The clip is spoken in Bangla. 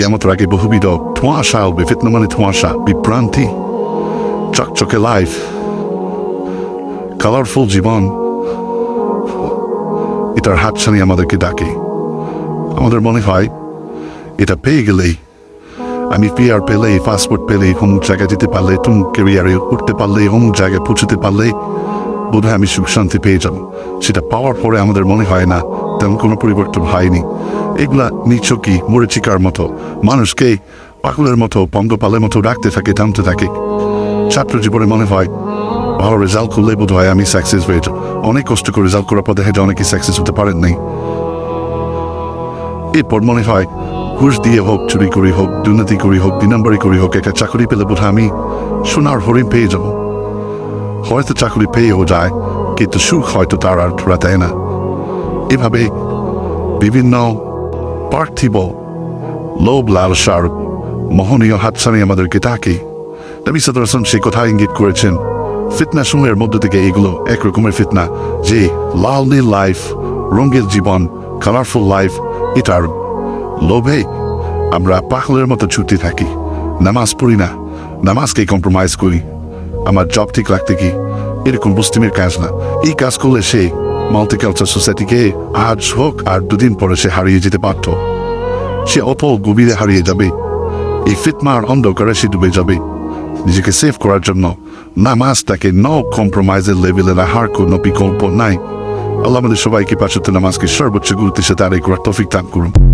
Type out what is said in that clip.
কেয়ামতের আগে বহুবিধ ধোঁয়াশা হবে ফিতনা মানে ধোঁয়াশা, বিভ্রান্তি, চকচকে লাইফ কালারফুল জীবন। এটার হাতছানি আমাদেরকে ডাকে। আমাদের মনে হয় এটা পেয়ে গেলেই, আমি পিআর পেলে পাসপোর্ট পেলে অমুক জায়গায় যেতে পারলে তুম কেরিয়ারে উঠতে পারলে অমুক জায়গায় পৌঁছতে পারলে, বোধহয় আমি সুখ শান্তি পেয়ে যাব। সেটা পাওয়ার পরে আমাদের মনে হয় না তেমন কোনো পরিবর্তন হয়নি। এগুলা নিচকি মরিচিকার মতো? মানুষকে পাগলের মতো, পঙ্গপালের মতো রাখতে থাকে টানতে থাকে। ছাত্র জীবনে মনে হয়, ভালো রেজাল্ট করলে বোধ হয় আমি সাকসেস হয়ে অনেক কষ্ট করে রেজাল্ট করার পর দেখা যায় অনেকে সাকসেস হতে পারেন নাই। এরপর মনে হয়, ঘুষ দিয়ে হোক, চুরি করি হোক, দুর্নীতি করি হোক দুই নম্বরই করি হোক, একটা চাকরি পেলে বোধ আমি সোনার হরিণ পেয়ে যাব। হয়তো চাকরি পেয়েও যায়, কিন্তু সুখ হয়তো তার আর ধরা দেয় না। এভাবে বিভিন্ন পার্থিব। লোভ লালসার মোহনীয় হাতছানি আমাদেরকে ডাকে নবী সাদর হাসান সেই কথা ইঙ্গিত করেছেন, ফিতনা সমূহের মধ্য থেকে এগুলো একরকমের ফিতনা, যে লাল নীল লাইফ রঙের জীবন কালারফুল লাইফ এটার লোভে আমরা পাগলের মতো ছুটতে থাকি। নামাজ পড়ি না নামাজকে কম্প্রোমাইজ করি। আমার জব ঠিক রাখতে কি এরকম মুসলিমের কাজ না। এই কাজ করলে সে মাল্টিকালচার সোসাইটিকে আজ হোক আর দুদিন পরে সে হারিয়ে যেতে পারত সে অপ গভীরে হারিয়ে যাবে। এই ফিটমার অন্ধকারে সে ডুবে যাবে। নিজেকে সেভ করার জন্য নামাজ তাকে ন কম্প্রোমাইজের লেভেলে রাখার কোনো বিকল্প নাই। আল্লাহ আমাদের সবাইকে পাঁচত্ব নামাজকে সর্বোচ্চ গুরুত্বের সাথে আরেক করার তফিক দান করুন।